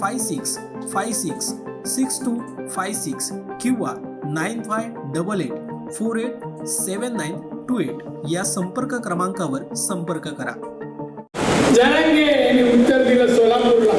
five six five six six two five six किंवा nine five double eight four eight seven nine two eight या संपर्क क्रमांकावर संपर्क करा. जनांगे यांनी उत्तर दिलं सोलापूरला.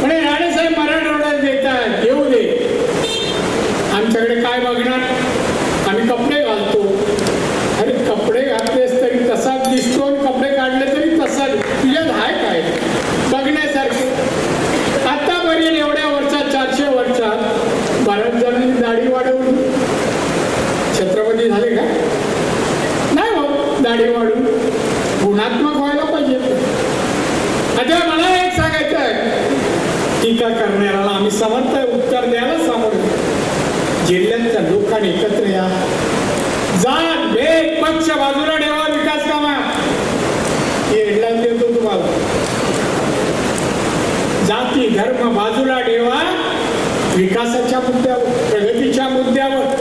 म्हणे राणेसाहेब मराठवाड्यात देतात येऊ दे. आमच्याकडे काय बघणार? छत्रपती झाले का? नाही हो दाढी वाढून. गुणात्मक व्हायला पाहिजे. आता मला एक सांगायचं आहे. टीका करणाऱ्याला आम्ही समर्थ उत्तर द्यायला समोर जिल्ह्यातल्या लोकांनी एकत्र या. जात भेद पक्ष बाजूला ठेवा विकास कामा. हे हेडलाईन देतो तुम्हाला. जाती धर्म बाजूला ठेवा विकासाच्या मुद्द्यावर प्रगतीच्या मुद्द्यावर.